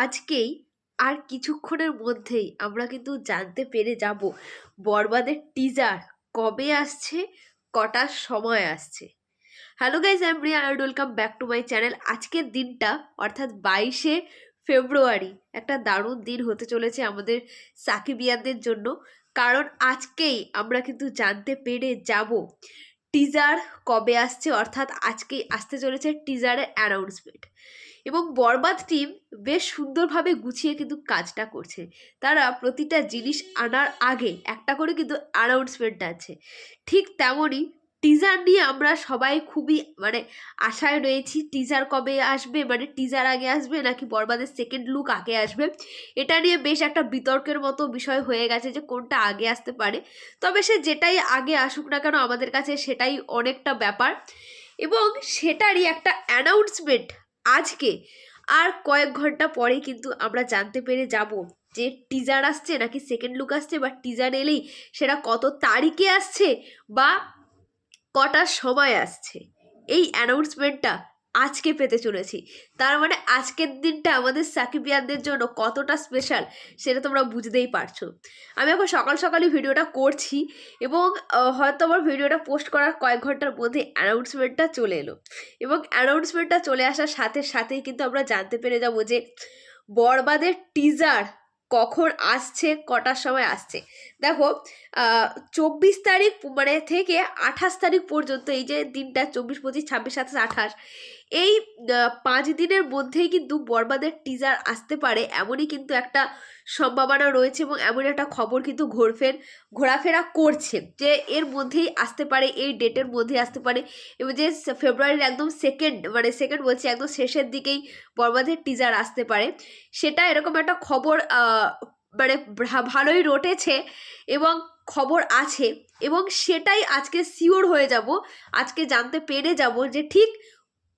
আজকেই আর কিছুক্ষণের মধ্যেই আমরা কিন্তু জানতে পেরে যাব বরবাদের টিজার কবে আসছে, কটার সময় আসছে। Hello guys I Riya and welcome back to my channel আজকের দিনটা, অর্থাৎ বাইশে ফেব্রুয়ারি, একটা দারুণ দিন হতে চলেছে আমাদের সাকিবিয়ানদের জন্য। কারণ আজকেই আমরা কিন্তু জানতে পেরে যাব টিজার কবে আসছে? অর্থাৎ আজকেই আসতে চলেছে টিজারের অ্যানাউন্সমেন্ট এবং বরবাদ টিম বেশ সুন্দরভাবে গুছিয়ে কিন্তু কাজটা করছে। তারা প্রতিটা জিনিস আনার আগে একটা করে কিন্তু অ্যানাউন্সমেন্ট আছে। ঠিক তেমনই টিজার নিয়ে আমরা সবাই খুবই মানে আশায় রয়েছি টিজার কবে আসবে? মানে টিজার আগে আসবে নাকি বরবাদের সেকেন্ড লুক আগে আসবে? এটা নিয়ে বেশ একটা বিতর্কের মতো বিষয় হয়ে গেছে যে কোনটা আগে আসতে পারে। তবে সে যেটাই আগে আসুক না কেন আমাদের কাছে সেটাই অনেকটা ব্যাপার। এবং সেটারই একটা অ্যানাউন্সমেন্ট আজকে। আর কয়েক ঘণ্টা পরে কিন্তু আমরা জানতে পেরে যাব যে টিজার আসছে নাকি সেকেন্ড লুক আসছে বা টিজার এলেই সেটা কত তারিখে আসছে বা কটার সময় আসছে? এই অ্যানাউন্সমেন্টটা আজকে পেতে চলেছি। তার মানে আজকের দিনটা আমাদের সাকিবিয়ানদের জন্য কতটা স্পেশাল সেটা তোমরা বুঝতেই পারছ। আমি এখন সকাল সকালই ভিডিওটা করছি এবং হয়তো আমার ভিডিওটা পোস্ট করার কয়েক ঘণ্টার মধ্যে অ্যানাউন্সমেন্টটা চলে এলো। এবং অ্যানাউন্সমেন্টটা চলে আসার সাথে সাথেই কিন্তু আমরা জানতে পেরে যাব যে বরবাদের টিজার কখন আসছে, কটার সময় আসছে। দেখো চব্বিশ তারিখ মানে থেকে আঠাশ তারিখ পর্যন্ত এই যে দিনটা, চব্বিশ, পঁচিশ, ছাব্বিশ, সাতাশ, আঠাশ এই পাঁচ দিনের মধ্যেই কিন্তু বরবাদের টিজার আসতে পারে, এমনই কিন্তু একটা সম্ভাবনা রয়েছে এবং এমন একটা খবর কিন্তু ঘোরফের, ঘোরাফেরা করছে যে এর মধ্যেই আসতে পারে, এই ডেটের মধ্যেই আসতে পারে। এবং যে ফেব্রুয়ারির একদম সেকেন্ড মানে সেকেন্ড বলছি, একদম শেষের দিকেই বরবাদের টিজার আসতে পারে। সেটা এরকম একটা খবর মানে ভালোই রটেছে এবং খবর আছে এবং সেটাই আজকে শিওর হয়ে যাব, আজকে জানতে পেরে যাব যে ঠিক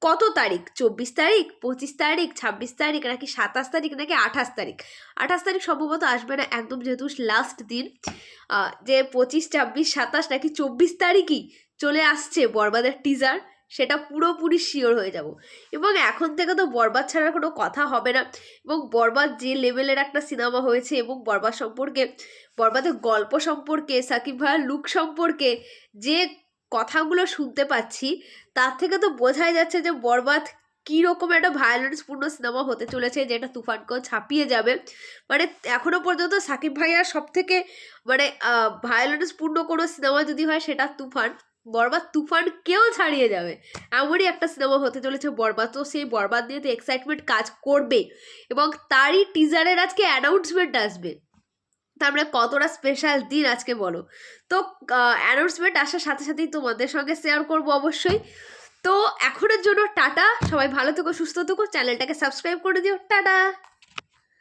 কত তারিখ? চব্বিশ তারিখ? পঁচিশ তারিখ? ছাব্বিশ তারিখ? নাকি সাতাশ তারিখ? নাকি আঠাশ তারিখ? আঠাশ তারিখ সম্ভবত আসবে না একদম যেহেতু লাস্ট দিন। যে পঁচিশ, ছাব্বিশ, সাতাশ নাকি চব্বিশ তারিখই চলে আসছে বরবাদের টিজার সেটা পুরোপুরি শিওর হয়ে যাব। এবং এখন থেকে তো বরবাদ ছাড়ার কোনো কথা হবে না। এবং বরবাদ যে লেভেলের একটা সিনেমা হয়েছে এবং বরবাদ সম্পর্কে, বরবাদের গল্প সম্পর্কে, সাকিব ভাইয়ের লুক সম্পর্কে, যে কথাগুলো শুনতে পাচ্ছি, তার থেকে তো বোঝাই যাচ্ছে যে বরবাদ কীরকম একটা ভায়োলেন্সপূর্ণ সিনেমা হতে চলেছে, যেটা তুফানকেও ছাপিয়ে যাবে। মানে এখনও পর্যন্ত সাকিব ভাইয়ার সব থেকে মানে ভায়োলেন্সপূর্ণ কোনো সিনেমা যদি হয় সেটা তুফান। বরবাদ তুফানকেও ছাড়িয়ে যাবে। এমনই একটা সিনেমা হতে চলেছে বরবাদ। তো সেই বরবাদ নিয়ে তো এক্সাইটমেন্ট কাজ করবে এবং তারই টিজারের আজকে অ্যানাউন্সমেন্ট আসবে। তার মানে কতটা স্পেশাল দিন আজকে বলো? তো অ্যানাউন্সমেন্ট আসার সাথে সাথেই তোমাদের সঙ্গে শেয়ার করব অবশ্যই। তো, এখনের জন্য টাটা, সবাই ভালো থেকো, সুস্থ থেকো চ্যানেলটাকে সাবস্ক্রাইব করে দিও, টাটা!